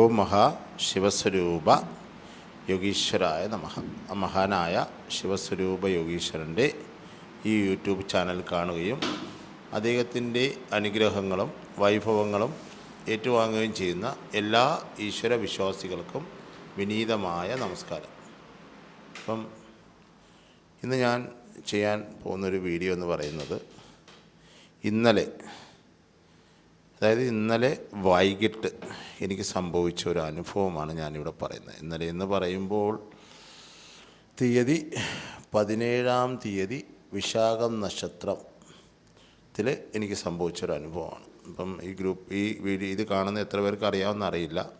ഓം മഹാ ശിവസ്വരൂപ യോഗീശ്വരായ നമഃ മഹാനായ ശിവസ്വരൂപ യോഗീശ്വരന്റെ ഈ യൂട്യൂബ് ചാനൽ കാണുകയും അദ്ദേഹത്തിന്റെ അനുഗ്രഹങ്ങളും വൈഭവങ്ങളും ഏറ്റുവാങ്ങുകയും ചെയ്യുന്ന എല്ലാ ഈശ്വര വിശ്വാസികൾക്കും വിനീതമായ നമസ്കാരം. അപ്പം ഇന്ന് ഞാൻ ചെയ്യാൻ പോകുന്നൊരു വീഡിയോ എന്ന് പറയുന്നത് ഇന്നലെ അതായത് ഇന്നലെ വൈകിട്ട് എനിക്ക് സംഭവിച്ച ഒരു അനുഭവമാണ് ഞാനിവിടെ പറയുന്നത്. ഇന്നലെ എന്ന് പറയുമ്പോൾ തീയതി പതിനേഴാം തീയതി വിശാഖം നക്ഷത്രത്തിൽ എനിക്ക് സംഭവിച്ചൊരു അനുഭവമാണ്. അപ്പം ഈ ഗ്രൂപ്പ് ഈ വീഡിയോ ഇത് കാണുന്ന എത്ര പേർക്ക് അറിയാമെന്ന് അറിയില്ല.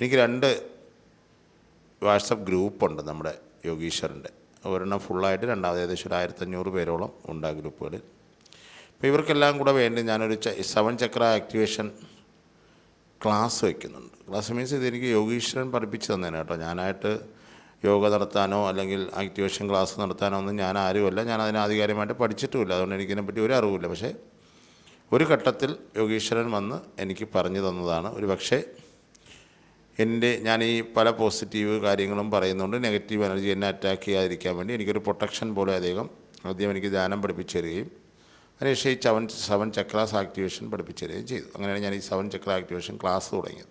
എനിക്ക് രണ്ട് വാട്സപ്പ് ഗ്രൂപ്പുണ്ട് നമ്മുടെ യോഗീശ്വറിന്റെ ഒരെണ്ണം ഫുള്ളായിട്ട് രണ്ടാമത് ഏകദേശം ഒരു ആയിരത്തഞ്ഞൂറ് പേരോളം ഉണ്ട് ആ ഗ്രൂപ്പുകളിൽ. അപ്പോൾ ഇവർക്കെല്ലാം കൂടെ വേണ്ടി ഞാനൊരു സെവൻ ചക്ര ആക്ടിവേഷൻ ക്ലാസ് വയ്ക്കുന്നുണ്ട് ക്ലാസ് മീൻസ് ഇതെനിക്ക് യോഗീശ്വരൻ പഠിപ്പിച്ചു തന്നേനെ കേട്ടോ. ഞാനായിട്ട് യോഗ നടത്താനോ അല്ലെങ്കിൽ ആക്ടിവേഷൻ ക്ലാസ് നടത്താനോ ഒന്നും ഞാൻ ആരുമല്ല ഞാൻ അതിന് ആധികാരികമായിട്ട് പഠിച്ചിട്ടുമില്ല. അതുകൊണ്ട് എനിക്കിതിനെപ്പറ്റി ഒരു അറിവില്ല പക്ഷേ ഒരു ഘട്ടത്തിൽ യോഗീശ്വരൻ വന്ന് എനിക്ക് പറഞ്ഞു തന്നതാണ്. ഒരു പക്ഷേ എന്റെ ഞാൻ ഈ പല പോസിറ്റീവ് കാര്യങ്ങളും പറയുന്നുണ്ട്. നെഗറ്റീവ് എനർജി എന്നെ അറ്റാക്ക് ചെയ്യാതിരിക്കാൻ വേണ്ടി എനിക്കൊരു പ്രൊട്ടക്ഷൻ പോലെ അദ്ദേഹം ആദ്യം എനിക്ക് ധ്യാനം പഠിപ്പിച്ചു തരികയും അതിനുശേഷം ഈ സെവൻ സെവൻ ചക്രാസ് ആക്ടിവേഷൻ പഠിപ്പിച്ചു തരികയും ചെയ്തു. അങ്ങനെയാണ് ഞാൻ ഈ സെവൻ ചക്ര ആക്ടിവേഷൻ ക്ലാസ് തുടങ്ങിയത്.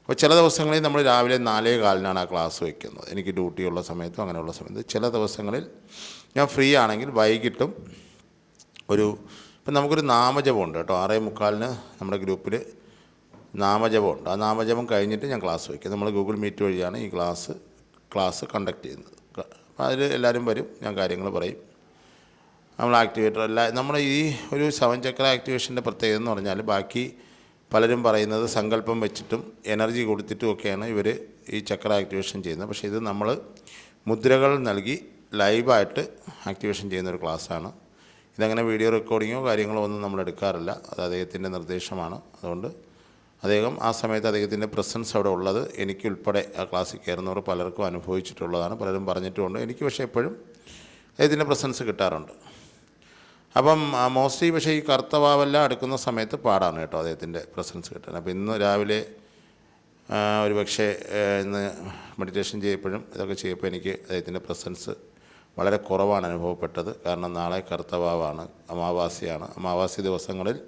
അപ്പോൾ ചില ദിവസങ്ങളിൽ നമ്മൾ രാവിലെ നാലേ കാലിനാണ് ആ ക്ലാസ് വയ്ക്കുന്നത്. എനിക്ക് ഡ്യൂട്ടിയുള്ള സമയത്തും അങ്ങനെയുള്ള സമയത്ത്. ചില ദിവസങ്ങളിൽ ഞാൻ ഫ്രീ ആണെങ്കിൽ വൈകിട്ടും ഒരു ഇപ്പം നമുക്കൊരു നാമജപമുണ്ട് കേട്ടോ. ആറേ മുക്കാലിന് നമ്മുടെ ഗ്രൂപ്പിൽ നാമജപമുണ്ട്. ആ നാമജപം കഴിഞ്ഞിട്ട് ഞാൻ ക്ലാസ് വയ്ക്കും. നമ്മൾ ഗൂഗിൾ മീറ്റ് വഴിയാണ് ഈ ക്ലാസ് ക്ലാസ് കണ്ടക്ട് ചെയ്യുന്നത്. അപ്പോൾ അതിൽ എല്ലാവരും വരും ഞാൻ കാര്യങ്ങൾ പറയും. നമ്മൾ ആക്ടിവേറ്റർ അല്ല. നമ്മുടെ ഈ ഒരു സെവൻ ചക്ര ആക്ടിവേഷന്റെ പ്രത്യേകത എന്ന് പറഞ്ഞാൽ ബാക്കി പലരും പറയുന്നത് സങ്കല്പം വെച്ചിട്ടും എനർജി കൊടുത്തിട്ടും ഒക്കെയാണ് ഇവർ ഈ ചക്ര ആക്ടിവേഷൻ ചെയ്യുന്നത്. പക്ഷേ ഇത് നമ്മൾ മുദ്രകൾ നൽകി ലൈവായിട്ട് ആക്ടിവേഷൻ ചെയ്യുന്ന ഒരു ക്ലാസ്സാണ് ഇതങ്ങനെ വീഡിയോ റെക്കോർഡിങ്ങോ കാര്യങ്ങളോ ഒന്നും നമ്മൾ എടുക്കാറില്ല. അത് അദ്ദേഹത്തിന്റെ നിർദ്ദേശമാണ്. അതുകൊണ്ട് അദ്ദേഹം ആ സമയത്ത് അദ്ദേഹത്തിന്റെ പ്രസൻസ് അവിടെ ഉള്ളത് എനിക്കുൾപ്പെടെ ആ ക്ലാസ്സിൽ കയറുന്നവർ പലർക്കും അനുഭവിച്ചിട്ടുള്ളതാണ്. പലരും പറഞ്ഞിട്ടുമുണ്ട്. എനിക്ക് പക്ഷേ എപ്പോഴും അദ്ദേഹത്തിന്റെ പ്രസൻസ് കിട്ടാറുണ്ട്. അപ്പം മോസ്റ്റ്ലി പക്ഷേ ഈ കർത്തവാവെല്ലാം എടുക്കുന്ന സമയത്ത് പാടാണ് കേട്ടോ അദ്ദേഹത്തിന്റെ പ്രസൻസ് കിട്ടാൻ. അപ്പോൾ ഇന്ന് രാവിലെ ഒരു പക്ഷേ ഇന്ന് മെഡിറ്റേഷൻ ചെയ്യപ്പോഴും ഇതൊക്കെ ചെയ്യപ്പോൾ എനിക്ക് അദ്ദേഹത്തിന്റെ പ്രസൻസ് വളരെ കുറവാണ് അനുഭവപ്പെട്ടത്. കാരണം നാളെ കർത്തവാവാണ് അമാവാസിയാണ്. അമാവാസി ദിവസങ്ങളിൽ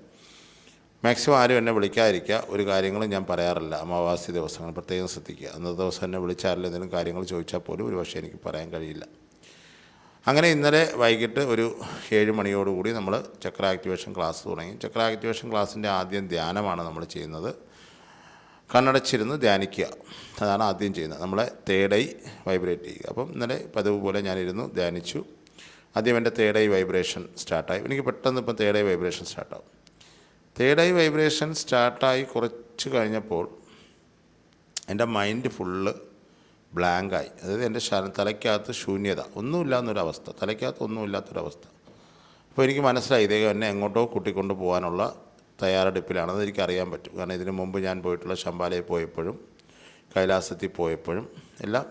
മാക്സിമം ആരും എന്നെ വിളിക്കാതിരിക്കുക. ഒരു കാര്യങ്ങളും ഞാൻ പറയാറില്ല അമാവാസി ദിവസങ്ങൾ. പ്രത്യേകം ശ്രദ്ധിക്കുക. അന്നത്തെ ദിവസം എന്നെ വിളിച്ചാലും എന്തെങ്കിലും കാര്യങ്ങൾ ചോദിച്ചാൽ പോലും ഒരു പക്ഷേ എനിക്ക് പറയാൻ കഴിയില്ല. അങ്ങനെ ഇന്നലെ വൈകിട്ട് ഒരു ഏഴ് മണിയോടുകൂടി നമ്മൾ ചക്ര ആക്ടിവേഷൻ ക്ലാസ് തുടങ്ങി. ചക്ര ആക്ടിവേഷൻ ക്ലാസ്സിന്റെ ആദ്യം ധ്യാനമാണ് നമ്മൾ ചെയ്യുന്നത്. കണ്ണടച്ചിരുന്ന് ധ്യാനിക്കുക. അതാണ് ആദ്യം ചെയ്യുന്നത്. നമ്മളെ തേടൈ വൈബ്രേറ്റ് ചെയ്യുക. അപ്പം ഇന്നലെ പതിവ് പോലെ ഞാനിരുന്നു ധ്യാനിച്ചു. ആദ്യം എന്റെ തേടൈ വൈബ്രേഷൻ സ്റ്റാർട്ടായി എനിക്ക് പെട്ടെന്ന് ഇപ്പം തേടൈ വൈബ്രേഷൻ സ്റ്റാർട്ടാവും തേടൈ വൈബ്രേഷൻ സ്റ്റാർട്ടായി കുറച്ച് കഴിഞ്ഞപ്പോൾ എന്റെ മൈൻഡ് ഫുള്ള് ബ്ലാങ്കായി അതായത് എന്റെ ശരീരം തലയ്ക്കകത്ത് ശൂന്യത. ഒന്നുമില്ല എന്നൊരവസ്ഥ തലയ്ക്കകത്ത് ഒന്നുമില്ലാത്തൊരവസ്ഥ. അപ്പോൾ എനിക്ക് മനസ്സിലായി ഇദ്ദേഹം എന്നെ എങ്ങോട്ടോ കൂട്ടിക്കൊണ്ട് പോകാനുള്ള തയ്യാറെടുപ്പിലാണെന്ന് എനിക്ക് അറിയാൻ പറ്റും. കാരണം ഇതിനു മുമ്പ് ഞാൻ പോയിട്ടുള്ള ശമ്പാലയിൽ പോയപ്പോഴും കൈലാസത്തിൽ പോയപ്പോഴും എല്ലാം.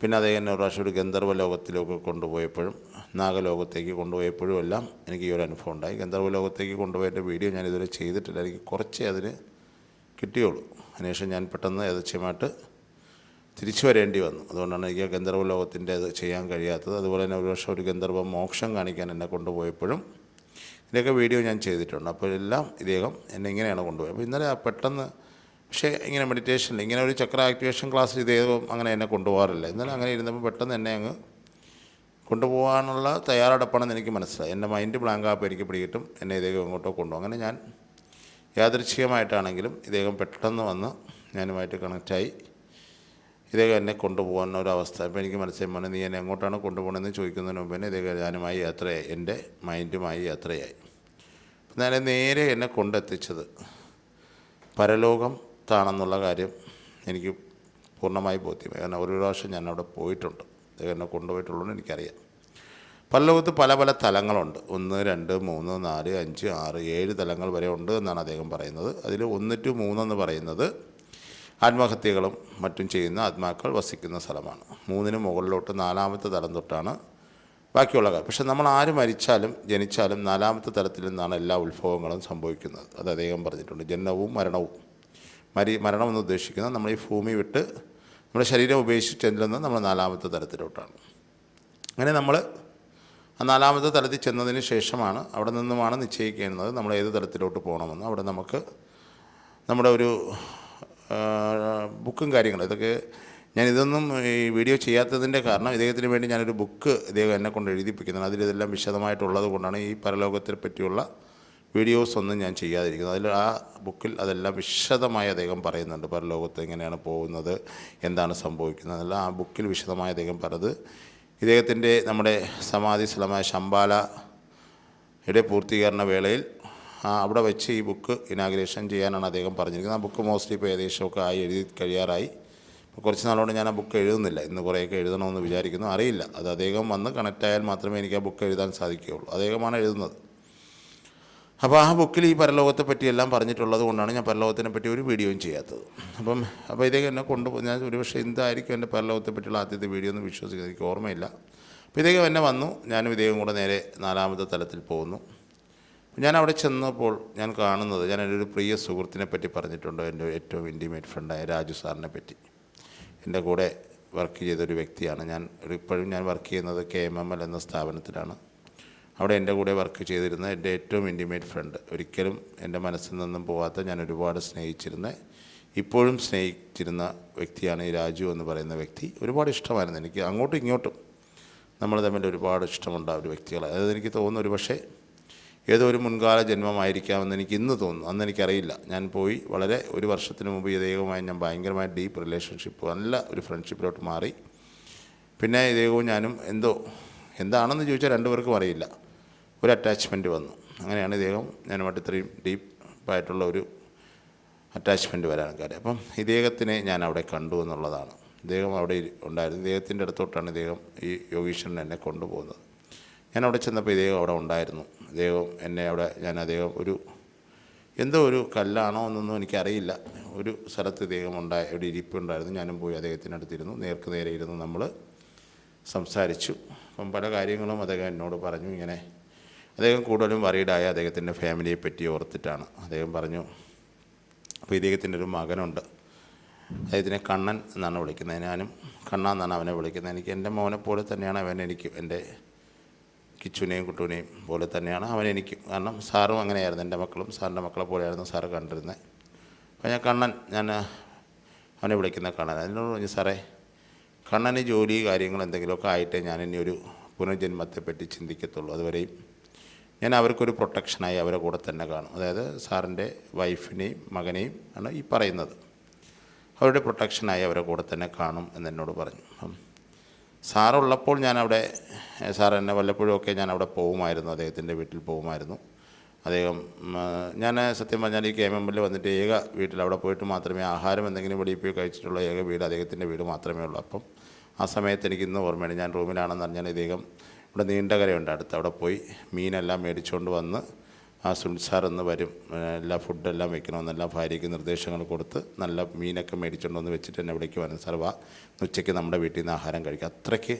പിന്നെ അദ്ദേഹം എന്നെ ഒരു പ്രാവശ്യം ഒരു ഗന്ധർവ ലോകത്തിലേക്ക് കൊണ്ടുപോയപ്പോഴും നാഗലോകത്തേക്ക് കൊണ്ടുപോയപ്പോഴും എല്ലാം എനിക്ക് ഈ ഒരു അനുഭവം ഉണ്ടായി. ഗന്ധർവ ലോകത്തേക്ക് കൊണ്ടുപോയതിന്റെ വീഡിയോ ഞാൻ ഇതുവരെ ചെയ്തിട്ടില്ല. എനിക്ക് കുറച്ചേ അതിന് കിട്ടിയുള്ളൂ. അതിനുശേഷം ഞാൻ പെട്ടെന്ന് യഥേച്ഛമായിട്ട് തിരിച്ചു വരേണ്ടി വന്നു. അതുകൊണ്ടാണ് എനിക്ക് ഗന്ധർവ ലോകത്തിന്റെ അത് ചെയ്യാൻ കഴിയാത്തത്. അതുപോലെ തന്നെ ഒരു വർഷം ഒരു ഗന്ധർവ മോക്ഷം കാണിക്കാൻ എന്നെ കൊണ്ടുപോയപ്പോഴും ഇതിന്റെയൊക്കെ വീഡിയോ ഞാൻ ചെയ്തിട്ടുണ്ട്. അപ്പോൾ എല്ലാം ഇദ്ദേഹം എന്നെ ഇങ്ങനെയാണ് കൊണ്ടുപോയത്. അപ്പോൾ ഇന്നലെ പെട്ടെന്ന് പക്ഷേ ഇങ്ങനെ മെഡിറ്റേഷനിൽ ഇങ്ങനെ ഒരു ചക്ര ആക്ടിവേഷൻ ക്ലാസ് ഇദ്ദേഹം അങ്ങനെ എന്നെ കൊണ്ടുപോകാറില്ല. ഇന്നലെ അങ്ങനെ ഇരുന്നപ്പോൾ പെട്ടെന്ന് എന്നെ അങ്ങ് കൊണ്ടുപോകാനുള്ള തയ്യാറെടുപ്പാണെന്ന് എനിക്ക് മനസ്സിലായി. എന്റെ മൈൻഡ് ബ്ലാങ്ക് ആപ്പ് എനിക്ക് പിടികിട്ടും എന്നെ ഇദ്ദേഹം ഇങ്ങോട്ടോ കൊണ്ടുപോകും. അങ്ങനെ ഞാൻ യാദൃച്ഛികമായിട്ടാണെങ്കിലും ഇദ്ദേഹം പെട്ടെന്ന് വന്ന് ഞാനുമായിട്ട് കണക്റ്റായി ഇദ്ദേഹം എന്നെ കൊണ്ടുപോകുന്ന ഒരവസ്ഥ അപ്പോൾ എനിക്ക് മനസ്സിലായി മോനെ നീ എന്നെ എങ്ങോട്ടാണ് കൊണ്ടുപോകണമെന്ന് ചോദിക്കുന്നതിന് മുമ്പ് തന്നെ ഇതേ ഞാനുമായി യാത്രയായി എന്റെ മൈൻഡുമായി യാത്രയായി. ഞാൻ നേരെ എന്നെ കൊണ്ടെത്തിച്ചത്. പരലോകം താണെന്നുള്ള കാര്യം എനിക്ക് പൂർണമായി ബോധ്യമായി. കാരണം ഒരു പ്രാവശ്യം ഞാൻ അവിടെ പോയിട്ടുണ്ട്. അദ്ദേഹം എന്നെ കൊണ്ടുപോയിട്ടുള്ളൂ എനിക്കറിയാം. പരലോകത്ത് പല പല തലങ്ങളുണ്ട്. ഒന്ന് രണ്ട് മൂന്ന് നാല് അഞ്ച് ആറ് ഏഴ് തലങ്ങൾ വരെ ഉണ്ട് എന്നാണ് അദ്ദേഹം പറയുന്നത്. അതിൽ ഒന്ന് ടു മൂന്നെന്ന് പറയുന്നത് ആത്മഹത്യകളും മറ്റും ചെയ്യുന്ന ആത്മാക്കൾ വസിക്കുന്ന സ്ഥലമാണ്. മൂന്നിന് മുകളിലോട്ട് നാലാമത്തെ തലം തൊട്ടാണ് ബാക്കിയുള്ള കാര്യം പക്ഷെ നമ്മൾ ആര് മരിച്ചാലും ജനിച്ചാലും നാലാമത്തെ തലത്തിൽ നിന്നാണ് എല്ലാ ഉത്ഭവങ്ങളും സംഭവിക്കുന്നത്. അത് അദ്ദേഹം പറഞ്ഞിട്ടുണ്ട്. ജനനവും മരണവും. മരി മരണമെന്ന് ഉദ്ദേശിക്കുന്നത് നമ്മൾ ഈ ഭൂമി വിട്ട് നമ്മുടെ ശരീരം ഉപേക്ഷിച്ച് ചെല്ലുന്നത് നമ്മൾ നാലാമത്തെ തലത്തിലോട്ടാണ്. അങ്ങനെ നമ്മൾ ആ നാലാമത്തെ തലത്തിൽ ചെന്നതിന് ശേഷമാണ് അവിടെ നിന്നുമാണ് നിശ്ചയിക്കുന്നത് നമ്മൾ ഏത് തലത്തിലോട്ട് പോകണമെന്ന്. അവിടെ നമുക്ക് നമ്മുടെ ഒരു ബുക്കും കാര്യങ്ങളും. ഇതൊക്കെ ഞാൻ ഇതൊന്നും ഈ വീഡിയോ ചെയ്യാത്തതിന്റെ കാരണം ഇദ്ദേഹത്തിന് വേണ്ടി ഞാനൊരു ബുക്ക് ഇദ്ദേഹം എന്നെ കൊണ്ട് എഴുതിപ്പിക്കുന്നതാണ് അതിലിതെല്ലാം വിശദമായിട്ടുള്ളത് കൊണ്ടാണ് ഈ പരലോകത്തെ പറ്റിയുള്ള വീഡിയോസ് ഒന്നും ഞാൻ ചെയ്യാതിരിക്കുന്നത്. അതിൽ ആ ബുക്കിൽ അതെല്ലാം വിശദമായി അദ്ദേഹം പറയുന്നുണ്ട്. പരലോകത്ത് എങ്ങനെയാണ് പോകുന്നത് എന്താണ് സംഭവിക്കുന്നത് അതെല്ലാം ആ ബുക്കിൽ വിശദമായി അദ്ദേഹം പറഞ്ഞത്. ഇദ്ദേഹത്തിന്റെ നമ്മുടെ സമാധി സ്ഥലമായ ശമ്പാലയുടെ പൂർത്തീകരണ വേളയിൽ അവിടെ വെച്ച് ഈ ബുക്ക് ഇനാഗ്രേഷൻ ചെയ്യാനാണ് അദ്ദേഹം പറഞ്ഞിരിക്കുന്നത്. ആ ബുക്ക് മോസ്റ്റ്ലി ഇപ്പോൾ ഏകദേശമൊക്കെ ആയി എഴുതി കഴിയാറായി. കുറച്ച് നാളുകൊണ്ട് ഞാൻ ആ ബുക്ക് എഴുതുന്നില്ല. ഇന്ന് കുറേയൊക്കെ എഴുതണമെന്ന് വിചാരിക്കുന്നു. അറിയില്ല. അത് അദ്ദേഹം വന്ന് കണക്റ്റ് ആയാൽ മാത്രമേ എനിക്ക് ആ ബുക്ക് എഴുതാൻ സാധിക്കുകയുള്ളൂ. അദ്ദേഹമാണ് എഴുതുന്നത്. അപ്പോൾ ആ ബുക്കിൽ ഈ പരലോകത്തെ പറ്റിയെല്ലാം പറഞ്ഞിട്ടുള്ളത് കൊണ്ടാണ് ഞാൻ പരലോകത്തിനെ പറ്റി ഒരു വീഡിയോയും ചെയ്യാത്തത്. അപ്പം അപ്പോൾ ഇതേ എന്നെ കൊണ്ടുപോയി ഞാൻ ഒരുപക്ഷെ എന്തായിരിക്കും എന്റെ പരലോകത്തെ പറ്റിയുള്ള ആദ്യത്തെ വീഡിയോ എന്ന് വിശ്വസിക്കുന്നത് എനിക്ക് ഓർമ്മയില്ല. അപ്പോൾ ഇദ്ദേഹം എന്നെ വന്നു. ഞാനും ഇദ്ദേഹം കൂടെ നേരെ നാലാമത്തെ തലത്തിൽ പോകുന്നു. ഞാൻ അവിടെ ചെന്നപ്പോൾ ഞാൻ കാണുന്നത് ഞാൻ എന്റെ ഒരു പ്രിയ സുഹൃത്തിനെ പറ്റി പറഞ്ഞിട്ടുണ്ട് എന്റെ ഏറ്റവും ഇന്റിമേറ്റ് ഫ്രണ്ടായ രാജു സാറിനെ പറ്റി. എന്റെ കൂടെ വർക്ക് ചെയ്തൊരു വ്യക്തിയാണ്. ഞാൻ ഇപ്പോഴും ഞാൻ വർക്ക് ചെയ്യുന്നത് കെ എം എം എൽ എന്ന സ്ഥാപനത്തിലാണ്. അവിടെ എന്റെ കൂടെ വർക്ക് ചെയ്തിരുന്ന എന്റെ ഏറ്റവും ഇന്റിമേറ്റ് ഫ്രണ്ട് ഒരിക്കലും എന്റെ മനസ്സിൽ നിന്നും പോകാത്ത ഞാൻ ഒരുപാട് സ്നേഹിച്ചിരുന്ന ഇപ്പോഴും സ്നേഹിച്ചിരുന്ന വ്യക്തിയാണ് ഈ രാജു എന്ന് പറയുന്ന വ്യക്തി. ഒരുപാട് ഇഷ്ടമായിരുന്നു എനിക്ക് അങ്ങോട്ടും ഇങ്ങോട്ടും. നമ്മൾ തമ്മിൽ ഒരുപാട് ഇഷ്ടമുണ്ട് ആ ഒരു വ്യക്തികൾ അതായത് എനിക്ക് തോന്നുന്നു ഒരു പക്ഷേ ഏതോ ഒരു മുൻകാല ജന്മമായിരിക്കാമെന്ന് എനിക്ക് ഇന്ന് തോന്നുന്നു. അന്ന് എനിക്കറിയില്ല. ഞാൻ പോയി വളരെ ഒരു വർഷത്തിന് മുമ്പ് ഇദ്ദേഹവുമായി ഞാൻ ഭയങ്കരമായ ഡീപ്പ് റിലേഷൻഷിപ്പ് നല്ല ഒരു ഫ്രണ്ട്ഷിപ്പിലോട്ട് മാറി. പിന്നെ ഇദ്ദേഹവും ഞാനും എന്തോ എന്താണെന്ന് ചോദിച്ചാൽ രണ്ടുപേർക്കും അറിയില്ല. ഒരു അറ്റാച്ച്മെന്റ് വന്നു. അങ്ങനെയാണ് ഇദ്ദേഹം ഞാനുമായിട്ട് ഇത്രയും ഡീപ്പായിട്ടുള്ള ഒരു അറ്റാച്ച്മെന്റ് വരാൻ കാര്യം. അപ്പം ഇദ്ദേഹത്തിനെ ഞാൻ അവിടെ കണ്ടു എന്നുള്ളതാണ്. ഇദ്ദേഹം അവിടെ ഉണ്ടായിരുന്നു. ഇദ്ദേഹത്തിന്റെ അടുത്തോട്ടാണ് ഇദ്ദേഹം ഈ യോഗീശ്വരൻ എന്നെ കൊണ്ടുപോകുന്നത്. ഞാൻ അവിടെ ചെന്നപ്പോൾ ഇദ്ദേഹം അവിടെ ഉണ്ടായിരുന്നു. ഇദ്ദേഹം എന്നെ അവിടെ ഞാൻ അദ്ദേഹം ഒരു എന്തോ ഒരു കല്ലാണോ എന്നൊന്നും എനിക്കറിയില്ല. ഒരു സ്ഥലത്ത് ഇദ്ദേഹം ഉണ്ടായ ഒരു ഇരിപ്പുണ്ടായിരുന്നു. ഞാനും പോയി അദ്ദേഹത്തിന്റെ അടുത്തിരുന്നു. നേർക്ക് നേരെ ഇരുന്ന് നമ്മൾ സംസാരിച്ചു. അപ്പം പല കാര്യങ്ങളും അദ്ദേഹം എന്നോട് പറഞ്ഞു. ഇങ്ങനെ അദ്ദേഹം കൂടുതലും വറീഡായ അദ്ദേഹത്തിന്റെ ഫാമിലിയെ പറ്റി ഓർത്തിട്ടാണ്. അദ്ദേഹം പറഞ്ഞു അപ്പോൾ ഇദ്ദേഹത്തിന്റെ ഒരു മകനുണ്ട്. അദ്ദേഹത്തിനെ കണ്ണൻ എന്നാണ് വിളിക്കുന്നത്. ഞാനും കണ്ണ എന്നാണ് അവനെ വിളിക്കുന്നത്. എനിക്ക് എന്റെ മോനെ പോലെ തന്നെയാണ് അവൻ എനിക്ക് എന്റെ കിച്ചുവിനെയും കുട്ടുവിനെയും പോലെ തന്നെയാണ് അവൻ എനിക്ക്. കാരണം സാറും അങ്ങനെയായിരുന്നു. എന്റെ മക്കളും സാറിന്റെ മക്കളെ പോലെയായിരുന്നു സാറ് കണ്ടിരുന്നത്. അപ്പോൾ ഞാൻ കണ്ണൻ ഞാൻ അവനെ വിളിക്കുന്ന കണ്ണൻ. അതിനോട് പറഞ്ഞു സാറേ കണ്ണന് ജോലി കാര്യങ്ങൾ എന്തെങ്കിലുമൊക്കെ ആയിട്ടേ ഞാൻ ഇനി ഒരു പുനർജന്മത്തെപ്പറ്റി ചിന്തിക്കത്തുള്ളൂ. അതുവരെയും ഞാൻ അവർക്കൊരു പ്രൊട്ടക്ഷനായി അവരെ കൂടെ തന്നെ കാണും. അതായത് സാറിന്റെ വൈഫിനെയും മകനെയും ആണ് ഈ പറയുന്നത്. അവരുടെ പ്രൊട്ടക്ഷനായി അവരെ കൂടെ തന്നെ കാണും എന്നെന്നോട് പറഞ്ഞു. അപ്പം സാറുള്ളപ്പോൾ ഞാനവിടെ സാർ എന്നെ വല്ലപ്പോഴും ഒക്കെ ഞാൻ അവിടെ പോകുമായിരുന്നു അദ്ദേഹത്തിന്റെ വീട്ടിൽ പോകുമായിരുന്നു. അദ്ദേഹം ഞാൻ സത്യം പറഞ്ഞാൽ ഈ കെ എം എമ്മിൽ വന്നിട്ട് ഏക വീട്ടിൽ അവിടെ പോയിട്ട് മാത്രമേ ആഹാരം എന്തെങ്കിലും വെളിയിൽ പോയി കഴിച്ചിട്ടുള്ള ഏക വീട് അദ്ദേഹത്തിന്റെ വീട് മാത്രമേ ഉള്ളൂ. അപ്പം ആ സമയത്ത് എനിക്ക് ഇന്ന് ഓർമ്മയുണ്ട് ഞാൻ റൂമിലാണെന്ന് അറിഞ്ഞാൽ ഇദ്ദേഹം ഇവിടെ നീണ്ടകരയുണ്ട് അടുത്ത് അവിടെ പോയി മീനെല്ലാം മേടിച്ചുകൊണ്ട് വന്ന് ആ സുൽസാർ സാർ എന്ന് വരും. എല്ലാ ഫുഡെല്ലാം വെക്കണമെന്നെല്ലാം ഭാര്യയ്ക്ക് നിർദ്ദേശങ്ങൾ കൊടുത്ത് നല്ല മീനൊക്കെ മേടിച്ചുകൊണ്ടുവന്ന് വെച്ചിട്ട് എന്നെ വിളിക്ക് വന്നു സാർ വാ ഉച്ചയ്ക്ക് നമ്മുടെ വീട്ടിൽ നിന്ന് ആഹാരം കഴിക്കുക അത്രയ്ക്ക്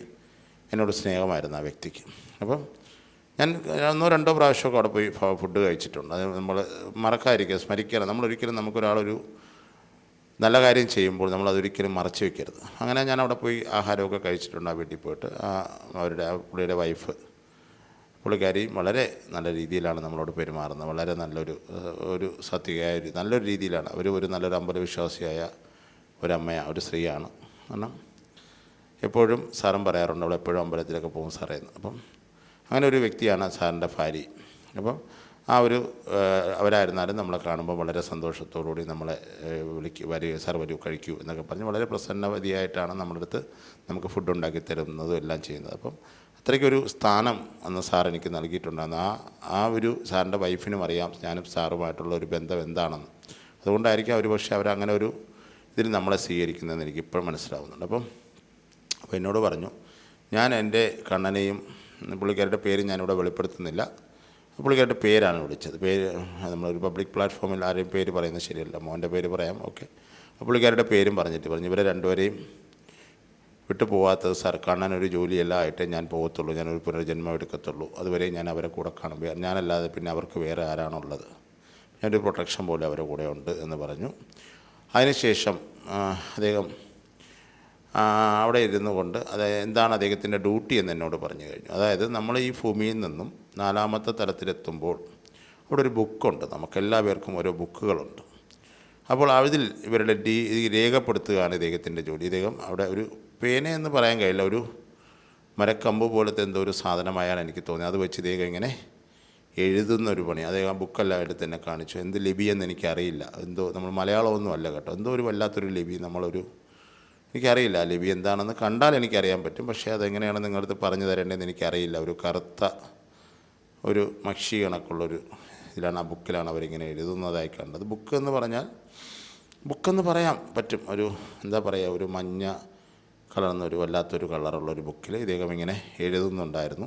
എന്നോട് സ്നേഹമായിരുന്നു ആ വ്യക്തിക്ക്. അപ്പം ഞാൻ ഒന്നോ രണ്ടോ പ്രാവശ്യമൊക്കെ അവിടെ പോയി ഫുഡ് കഴിച്ചിട്ടുണ്ട്. അത് നമ്മൾ മറക്കാതിരിക്കുക സ്മരിക്കണം നമ്മളൊരിക്കലും നമുക്കൊരാളൊരു നല്ല കാര്യം ചെയ്യുമ്പോൾ നമ്മൾ അതൊരിക്കലും മറച്ചു വെക്കരുത്. അങ്ങനെ ഞാൻ അവിടെ പോയി ആഹാരമൊക്കെ കഴിച്ചിട്ടുണ്ട് ആ വീട്ടിൽ പോയിട്ട്. ആ അവരുടെ ആ പുള്ളിയുടെ വൈഫ് പുള്ളിക്കാരി വളരെ നല്ല രീതിയിലാണ് നമ്മളോട് പെരുമാറുന്നത്. വളരെ നല്ലൊരു ഒരു സത്യയായ ഒരു നല്ലൊരു രീതിയിലാണ്. അവർ ഒരു നല്ലൊരു അമ്പലവിശ്വാസിയായ ഒരമ്മയാണ് ഒരു സ്ത്രീയാണ്. കാരണം എപ്പോഴും സാറും പറയാറുണ്ട് അവൾ എപ്പോഴും അമ്പലത്തിലൊക്കെ പോകും സാറേ എന്ന്. അപ്പം അങ്ങനെ ഒരു വ്യക്തിയാണ് സാറിന്റെ ഭാര്യ. അപ്പം ആ ഒരു അവരായിരുന്നാലും നമ്മളെ കാണുമ്പോൾ വളരെ സന്തോഷത്തോടുകൂടി നമ്മളെ വിളിക്കൂ വരൂ സാർ വരൂ കഴിക്കൂ എന്നൊക്കെ പറഞ്ഞ് വളരെ പ്രസന്നവതിയായിട്ടാണ് നമ്മുടെ അടുത്ത് നമുക്ക് ഫുഡ് ഉണ്ടാക്കി തരുന്നതും എല്ലാം ചെയ്യുന്നത്. അപ്പം അത്രയ്ക്കൊരു സ്ഥാനം അന്ന് സാർ എനിക്ക് നൽകിയിട്ടുണ്ടായിരുന്നു. ആ ആ ഒരു സാറിന്റെ വൈഫിനും അറിയാം ഞാനും സാറുമായിട്ടുള്ള ഒരു ബന്ധം എന്താണെന്ന്. അതുകൊണ്ടായിരിക്കും അവർ പക്ഷേ അവരങ്ങനെ ഒരു ഇതിൽ നമ്മളെ സ്വീകരിക്കുന്നതെന്ന് എനിക്ക് ഇപ്പോഴും മനസ്സിലാവുന്നുണ്ട്. അപ്പം അപ്പോൾ എന്നോട് പറഞ്ഞു ഞാൻ എന്റെ കണ്ണനെയും പുള്ളിക്കാരുടെ പേര് ഞാനിവിടെ വെളിപ്പെടുത്തുന്നില്ല. പുള്ളിക്കാരുടെ പേരാണ് വിളിച്ചത്. പേര് നമ്മളൊരു പബ്ലിക് പ്ലാറ്റ്ഫോമിൽ ആരെയും പേര് പറയുന്നത് ശരിയല്ല. മോന്റെ പേര് പറയാം. ഓക്കെ. പുള്ളിക്കാരുടെ പേരും പറഞ്ഞിട്ട് പറഞ്ഞു. ഇവരെ രണ്ടുപേരെയും വിട്ടു പോകാത്തത് സാർ. കാണാൻ ഒരു ജോലിയല്ല ആയിട്ടേ ഞാൻ പോകത്തുള്ളൂ. ഞാനൊരു പുനർജന്മം എടുക്കത്തുള്ളൂ അതുവരെ ഞാൻ അവരെ കൂടെ കാണും. ഞാനല്ലാതെ പിന്നെ അവർക്ക് വേറെ ആരാണുള്ളത്? ഞാനൊരു പ്രൊട്ടക്ഷൻ പോലെ അവരെ കൂടെ ഉണ്ട് എന്ന് പറഞ്ഞു. അതിനുശേഷം അദ്ദേഹം അവിടെ ഇരുന്നു കൊണ്ട് അതായത് എന്താണ് അദ്ദേഹത്തിന്റെ ഡ്യൂട്ടി എന്ന് എന്നോട് പറഞ്ഞു കഴിഞ്ഞു. അതായത് നമ്മൾ ഈ ഭൂമിയിൽ നിന്നും നാലാമത്തെ തലത്തിലെത്തുമ്പോൾ അവിടെ ഒരു ബുക്കുണ്ട്. നമുക്കെല്ലാ പേർക്കും ഓരോ ബുക്കുകളുണ്ട്. അപ്പോൾ അതിൽ ഇവരുടെ ഡി രേഖപ്പെടുത്തുകയാണ് ഇദ്ദേഹത്തിന്റെ ജോലി. ഇദ്ദേഹം അവിടെ ഒരു പേന എന്ന് പറയാൻ കഴിയില്ല. ഒരു മരക്കമ്പ് പോലത്തെ എന്തോ ഒരു സാധനമായാണ് എനിക്ക് തോന്നിയത്. അത് വെച്ച് ഇദ്ദേഹം ഇങ്ങനെ എഴുതുന്ന ഒരു പണി. അദ്ദേഹം ആ ബുക്കെല്ലാം എടുത്ത് തന്നെ കാണിച്ചു. എന്ത് ലിപി എന്ന് എനിക്കറിയില്ല. എന്തോ നമ്മൾ മലയാളമൊന്നും അല്ല കേട്ടോ. എന്തോ ഒരു വല്ലാത്തൊരു ലിപി നമ്മളൊരു എനിക്കറിയില്ല ആ ലിപി എന്താണെന്ന് കണ്ടാൽ എനിക്കറിയാൻ പറ്റും. പക്ഷേ അതെങ്ങനെയാണ് നിങ്ങളടുത്ത് പറഞ്ഞു തരേണ്ടതെന്ന് എനിക്കറിയില്ല. ഒരു കറുത്ത ഒരു മക്ഷി കണക്കുള്ളൊരു ഇതിലാണ് ആ ബുക്കിലാണ് അവരിങ്ങനെ എഴുതുന്നതായി കണ്ടത്. ബുക്ക് എന്ന് പറഞ്ഞാൽ ബുക്കെന്ന് പറയാം പറ്റും. ഒരു എന്താ പറയുക ഒരു മഞ്ഞ കളർന്ന ഒരു വല്ലാത്തൊരു കളറുള്ളൊരു ബുക്കിൽ ഇദ്ദേഹം ഇങ്ങനെ എഴുതുന്നുണ്ടായിരുന്നു.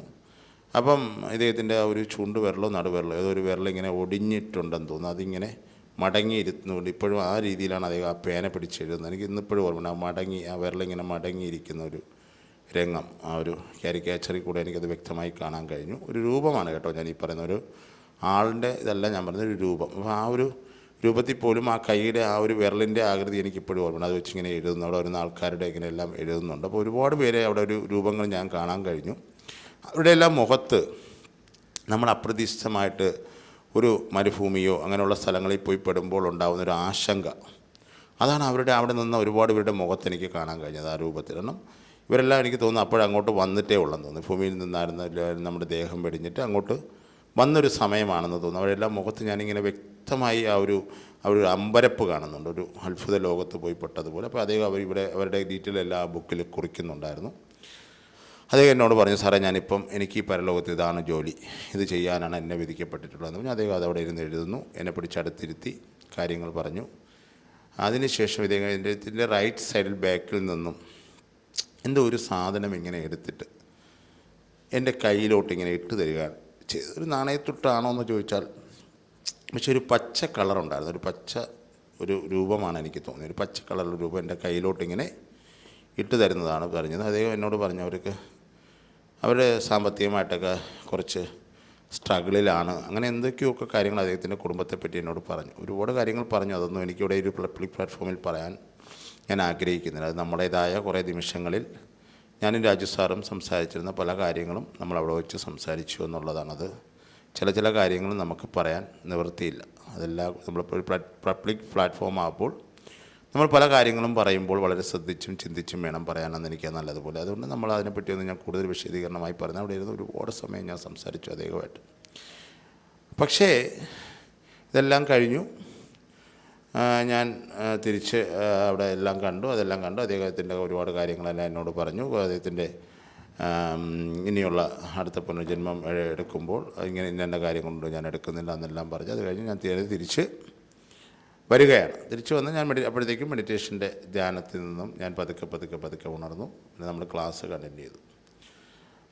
അപ്പം ഇദ്ദേഹത്തിന്റെ ആ ഒരു ചൂണ്ട് വിരലോ നടുവിരലോ ഏതോ ഒരു വിരലിങ്ങനെ ഒടിഞ്ഞിട്ടുണ്ടെന്ന് തോന്നുന്നു. അതിങ്ങനെ മടങ്ങിയിരുന്നുകൊണ്ട് ഇപ്പോഴും ആ രീതിയിലാണ് അദ്ദേഹം ആ പേന പിടിച്ചെഴുതുന്നത്. എനിക്ക് ഇന്നിപ്പോഴും ഓർമ്മയുണ്ട്. ആ മടങ്ങി ആ വിരലിങ്ങനെ മടങ്ങിയിരിക്കുന്ന ഒരു രംഗം ആ ഒരു കാരിക്കേച്ചറിൽ കൂടെ എനിക്കത് വ്യക്തമായി കാണാൻ കഴിഞ്ഞു. ഒരു രൂപമാണ് കേട്ടോ ഞാൻ ഈ പറയുന്ന ഒരു ആളിന്റെ ഇതല്ല ഞാൻ പറയുന്നത് ഒരു രൂപം. അപ്പോൾ ആ ഒരു രൂപത്തിൽ പോലും ആ കൈയുടെ ആ ഒരു വിരലിന്റെ ആകൃതി എനിക്കിപ്പോഴും ഓർമ്മ അത് വെച്ച് ഇങ്ങനെ എഴുതുന്നു. അവിടെ വരുന്ന ആൾക്കാരുടെ ഇങ്ങനെ എല്ലാം എഴുതുന്നുണ്ട്. അപ്പോൾ ഒരുപാട് പേരെ അവിടെ ഒരു രൂപങ്ങൾ ഞാൻ കാണാൻ കഴിഞ്ഞു. അവരുടെ എല്ലാം മുഖത്ത് നമ്മൾ അപ്രതീക്ഷിതമായിട്ട് ഒരു മരുഭൂമിയോ അങ്ങനെയുള്ള സ്ഥലങ്ങളിൽ പോയി പെടുമ്പോൾ ഉണ്ടാകുന്ന ഒരു ആശങ്ക. അതാണ് അവരുടെ അവിടെ നിന്ന് ഒരുപാട് പേരുടെ മുഖത്ത് എനിക്ക് കാണാൻ കഴിഞ്ഞത് ആ രൂപത്തിൽ. കാരണം ഇവരെല്ലാം എനിക്ക് തോന്നുന്നു അപ്പോഴങ്ങോട്ട് വന്നിട്ടേ ഉള്ളെന്ന് തോന്നുന്നു. ഭൂമിയിൽ നിന്നായിരുന്നു നമ്മുടെ ദേഹം വെടിഞ്ഞിട്ട് അങ്ങോട്ട് വന്നൊരു സമയമാണെന്ന് തോന്നുന്നു. അവരെല്ലാം മുഖത്ത് ഞാനിങ്ങനെ വ്യക്തമായി ആ ഒരു ആ ഒരു അമ്പരപ്പ് കാണുന്നുണ്ട്. ഒരു അത്ഭുത ലോകത്ത് പോയി പെട്ടതുപോലെ. അപ്പോൾ അദ്ദേഹം അവർ ഇവിടെ അവരുടെ ഡീറ്റെയിൽ എല്ലാ ബുക്കിൽ കുറിക്കുന്നുണ്ടായിരുന്നു. അദ്ദേഹം എന്നോട് പറഞ്ഞു സാറേ ഞാനിപ്പം എനിക്ക് ഈ പരലോകത്ത് ഇതാണ് ജോലി. ഇത് ചെയ്യാനാണ് എന്നെ വിധിക്കപ്പെട്ടിട്ടുള്ളതെന്ന് പറഞ്ഞു. അദ്ദേഹം അതവിടെ ഇരുന്ന് എഴുതുന്നു. എന്നെ പിടിച്ചടുത്തിരുത്തി കാര്യങ്ങൾ പറഞ്ഞു. അതിനുശേഷം ഇദ്ദേഹം എന്റെ ഇതിന്റെ റൈറ്റ് സൈഡിൽ ബാക്കിൽ നിന്നും എന്തോ ഒരു സാധനം ഇങ്ങനെ എടുത്തിട്ട് എന്റെ കയ്യിലോട്ട് ഇങ്ങനെ ഇട്ട് തരിക ചെയ്തു ഒരു നാണയത്തുട്ടാണോ എന്ന് ചോദിച്ചാൽ പക്ഷെ ഒരു പച്ച കളറുണ്ടായിരുന്നു. ഒരു പച്ച ഒരു രൂപമാണ് എനിക്ക് തോന്നിയത്. ഒരു പച്ച കളറുള്ള രൂപം എന്റെ കയ്യിലോട്ടിങ്ങനെ ഇട്ട് തരുന്നതാണ് പറഞ്ഞത്. അദ്ദേഹം എന്നോട് പറഞ്ഞു അവർക്ക് അവർ സാമ്പത്തികമായിട്ടൊക്കെ കുറച്ച് സ്ട്രഗിളിലാണ്. അങ്ങനെ എന്തൊക്കെയൊക്കെ കാര്യങ്ങൾ അദ്ദേഹത്തിന്റെ കുടുംബത്തെപ്പറ്റി എന്നോട് പറഞ്ഞു. ഒരുപാട് കാര്യങ്ങൾ പറഞ്ഞു. അതൊന്നും എനിക്കിവിടെ ഒരു പബ്ലിക് പ്ലാറ്റ്ഫോമിൽ പറയാൻ ഞാൻ ആഗ്രഹിക്കുന്നില്ല. അത് നമ്മുടേതായ കുറേ നിമിഷങ്ങളിൽ ഞാനും രാജു സാറും സംസാരിച്ചിരുന്ന പല കാര്യങ്ങളും നമ്മൾ അവിടെ വെച്ച് സംസാരിച്ചു എന്നുള്ളതാണത്. ചില ചില കാര്യങ്ങൾ നമുക്ക് പറയാൻ നിവൃത്തിയില്ല. അതെല്ലാം നമ്മളിപ്പോൾ പബ്ലിക് പ്ലാറ്റ്ഫോം ആകുമ്പോൾ നമ്മൾ പല കാര്യങ്ങളും പറയുമ്പോൾ വളരെ ശ്രദ്ധിച്ചും ചിന്തിച്ചും വേണം പറയാനെന്ന് എനിക്ക് നല്ലതുപോലെ. അതുകൊണ്ട് നമ്മൾ അതിനെപ്പറ്റിയൊന്നും ഞാൻ കൂടുതൽ വിശദീകരണമായി പറഞ്ഞു അവിടെ ഇരുന്ന് ഒരുപാട് സമയം ഞാൻ സംസാരിച്ചു അദ്ദേഹമായിട്ട് പക്ഷേ ഇതെല്ലാം കഴിഞ്ഞു. ഞാൻ തിരിച്ച് അവിടെ എല്ലാം കണ്ടു. അതെല്ലാം കണ്ടു. അദ്ദേഹത്തിന്റെ ഒരുപാട് കാര്യങ്ങളെല്ലാം എന്നോട് പറഞ്ഞു. അദ്ദേഹത്തിന്റെ ഇനിയുള്ള അടുത്ത പുനർജന്മം എടുക്കുമ്പോൾ ഇങ്ങനെ ഇന്ന കാര്യം കാര്യങ്ങളുണ്ട് ഞാൻ എടുക്കുന്നില്ല എന്നെല്ലാം പറഞ്ഞു അത് കഴിഞ്ഞ് ഞാൻ തീരെ തിരിച്ച് വരികയാണ്. തിരിച്ചു വന്ന് ഞാൻ മെഡി അപ്പോഴത്തേക്കും മെഡിറ്റേഷന്റെ ധ്യാനത്തിൽ നിന്നും ഞാൻ പതുക്കെ പതുക്കെ പതുക്കെ ഉണർന്നു. പിന്നെ നമ്മൾ ക്ലാസ് കണ്ടിന്യൂ ചെയ്തു.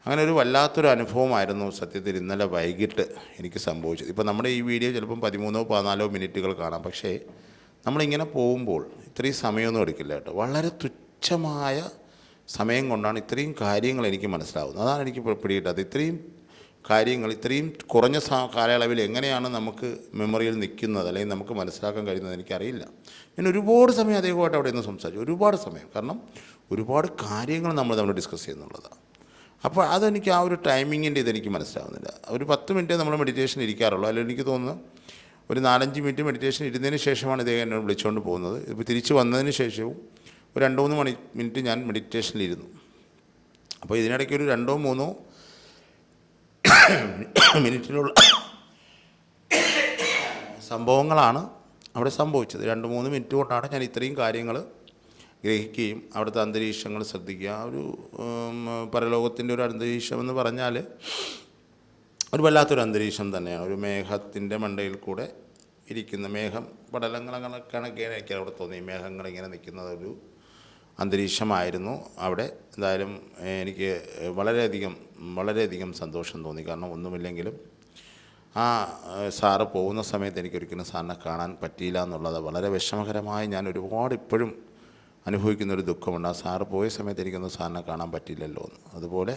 അങ്ങനെ ഒരു വല്ലാത്തൊരു അനുഭവമായിരുന്നു സത്യത്തിൽ ഇന്നലെ വൈകിട്ട് എനിക്ക് സംഭവിച്ചത്. ഇപ്പോൾ നമ്മുടെ ഈ വീഡിയോ ചിലപ്പം പതിമൂന്നോ പതിനാലോ മിനിറ്റുകൾ കാണാം. പക്ഷേ നമ്മളിങ്ങനെ പോകുമ്പോൾ ഇത്രയും സമയമൊന്നും എടുക്കില്ല കേട്ടോ. വളരെ തുച്ഛമായ സമയം കൊണ്ടാണ് ഇത്രയും കാര്യങ്ങൾ എനിക്ക് മനസ്സിലാവുന്നത്. അതാണ് എനിക്ക് പിടിയിട്ടത് ഇത്രയും കാര്യങ്ങൾ ഇത്രയും കുറഞ്ഞ കാലയളവിൽ എങ്ങനെയാണ് നമുക്ക് മെമ്മറിയിൽ നിൽക്കുന്നത്? അല്ലെങ്കിൽ നമുക്ക് മനസ്സിലാക്കാൻ കഴിയുന്നത് എനിക്കറിയില്ല. ഞാൻ ഒരുപാട് സമയം അദ്ദേഹമായിട്ട് അവിടെ നിന്ന് സംസാരിച്ചു. ഒരുപാട് സമയം. കാരണം ഒരുപാട് കാര്യങ്ങൾ നമ്മൾ നമ്മൾ ഡിസ്കസ് ചെയ്യുന്നുള്ളതാണ് അപ്പോൾ അതെനിക്ക് ആ ഒരു ടൈമിങ്ങിന്റെ ഇതെനിക്ക് മനസ്സിലാവുന്നില്ല. ഒരു പത്ത് മിനിറ്റ് നമ്മൾ മെഡിറ്റേഷൻ ഇരിക്കാറുള്ളൂ. അല്ലെങ്കിൽ എനിക്ക് തോന്നുന്നു ഒരു നാലഞ്ച് മിനിറ്റ് മെഡിറ്റേഷൻ ഇരുന്നതിന് ശേഷമാണ് ഇദ്ദേഹം എന്നെ വിളിച്ചുകൊണ്ട് പോകുന്നത്. ഇപ്പോൾ തിരിച്ച് വന്നതിന് ശേഷവും ഒരു രണ്ടോ മൂന്ന് മണി മിനിറ്റ് ഞാൻ മെഡിറ്റേഷനിലിരുന്നു അപ്പോൾ ഇതിനിടയ്ക്ക് ഒരു രണ്ടോ മൂന്നോ മിനിറ്റിലുള്ള സംഭവങ്ങളാണ് അവിടെ സംഭവിച്ചത്. രണ്ട് മൂന്ന് മിനിറ്റ് കൊണ്ടാണ് ഞാൻ ഇത്രയും കാര്യങ്ങൾ ഗ്രഹിക്കുകയും അവിടുത്തെ അന്തരീക്ഷങ്ങൾ ശ്രദ്ധിക്കുക. ഒരു പരലോകത്തിന്റെ ഒരു അന്തരീക്ഷം എന്ന് പറഞ്ഞാൽ ഒരു വല്ലാത്തൊരു അന്തരീക്ഷം തന്നെയാണ്. ഒരു മേഘത്തിന്റെ മണ്ടയിൽ കൂടെ ഇരിക്കുന്ന മേഘം കണക്കേനെ എനിക്ക് അവിടെ തോന്നി. മേഘങ്ങൾ ഇങ്ങനെ നിൽക്കുന്നത് ഒരു അന്തരീക്ഷമായിരുന്നു. അവിടെ എന്തായാലും എനിക്ക് വളരെയധികം വളരെയധികം സന്തോഷം തോന്നി. കാരണം ഒന്നുമില്ലെങ്കിലും ആ സാറ് പോകുന്ന സമയത്ത് എനിക്കൊരിക്കലും സാറിനെ കാണാൻ പറ്റിയില്ല എന്നുള്ളത് വളരെ വിഷമകരമായി ഞാൻ ഒരുപാട് ഇപ്പോഴും അനുഭവിക്കുന്നൊരു ദുഃഖമുണ്ട്. ആ സാറ് പോയ സമയത്ത് എനിക്കൊന്നും സാറിനെ കാണാൻ പറ്റിയില്ലല്ലോ എന്ന് അതുപോലെ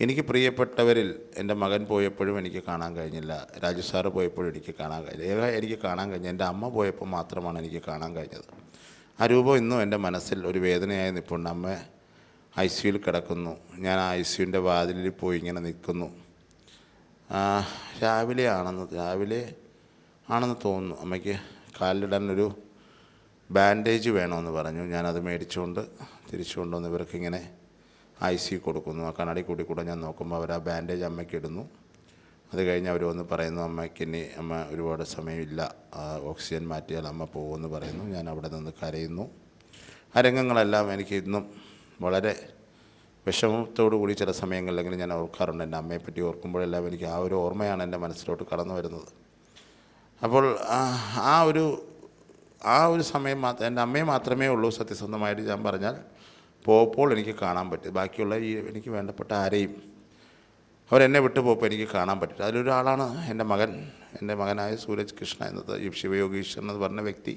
എനിക്ക് പ്രിയപ്പെട്ടവരിൽ എന്റെ മകൻ പോയപ്പോഴും എനിക്ക് കാണാൻ കഴിഞ്ഞില്ല. രാജു പോയപ്പോഴും എനിക്ക് കാണാൻ കഴിഞ്ഞില്ല എനിക്ക് കാണാൻ കഴിഞ്ഞ എന്റെ അമ്മ പോയപ്പോൾ മാത്രമാണ് എനിക്ക് കാണാൻ കഴിഞ്ഞത്. ആ രൂപം ഇന്നും എന്റെ മനസ്സിൽ ഒരു വേദനയായി നിൽപ്പുണ്ട് അമ്മ ഐ സിയുയിൽ കിടക്കുന്നു. ഞാൻ ഐ സിയുന്റെ വാതിലിൽ പോയി ഇങ്ങനെ നിൽക്കുന്നു. രാവിലെ ആണെന്ന് രാവിലെ ആണെന്ന് തോന്നുന്നു. അമ്മയ്ക്ക് കാലിലിടാൻ ഒരു ബാൻഡേജ് വേണമെന്ന് പറഞ്ഞു. ഞാനത് മേടിച്ചുകൊണ്ട് തിരിച്ചു കൊണ്ടുവന്ന് ഇവർക്കിങ്ങനെ ഐ സി കൊടുക്കുന്നു. ആ കണ്ണാടി കൂടി കൂടെ ഞാൻ നോക്കുമ്പോൾ അവർ ആ ബാൻഡേജ് അമ്മയ്ക്ക് ഇടുന്നു. അത് കഴിഞ്ഞ് അവർ വന്ന് പറയുന്നു അമ്മയ്ക്ക് ഇനി അമ്മ ഒരുപാട് സമയമില്ല. ഓക്സിജൻ മാറ്റിയാൽ അമ്മ പോകുമെന്ന് പറയുന്നു. ഞാൻ അവിടെ നിന്ന് കരയുന്നു. ആ രംഗങ്ങളെല്ലാം എനിക്ക് ഇന്നും വളരെ വിഷമത്തോടു കൂടി ചില സമയങ്ങളിലെങ്കിലും ഞാൻ ഓർക്കാറുണ്ട്. എന്റെ അമ്മയെപ്പറ്റി ഓർക്കുമ്പോഴെല്ലാം എനിക്ക് ആ ഒരു ഓർമ്മയാണ് എന്റെ മനസ്സിലോട്ട് കടന്നു വരുന്നത്. അപ്പോൾ ആ ഒരു ആ ഒരു സമയം മാത്രം എന്റെ അമ്മയെ മാത്രമേ ഉള്ളൂ സത്യസന്ധമായിട്ട് ഞാൻ പറഞ്ഞാൽ. പോയപ്പോൾ എനിക്ക് കാണാൻ പറ്റും. ബാക്കിയുള്ള ഈ എനിക്ക് വേണ്ടപ്പെട്ട ആരെയും അവരെന്നെ വിട്ടു പോയപ്പോൾ എനിക്ക് കാണാൻ പറ്റില്ല അതിലൊരാളാണ് എന്റെ മകൻ. എന്റെ മകനായ സൂരജ് കൃഷ്ണ എന്നത് ഈ ശിവയോഗീശ്വരൻ എന്ന് പറഞ്ഞ വ്യക്തി.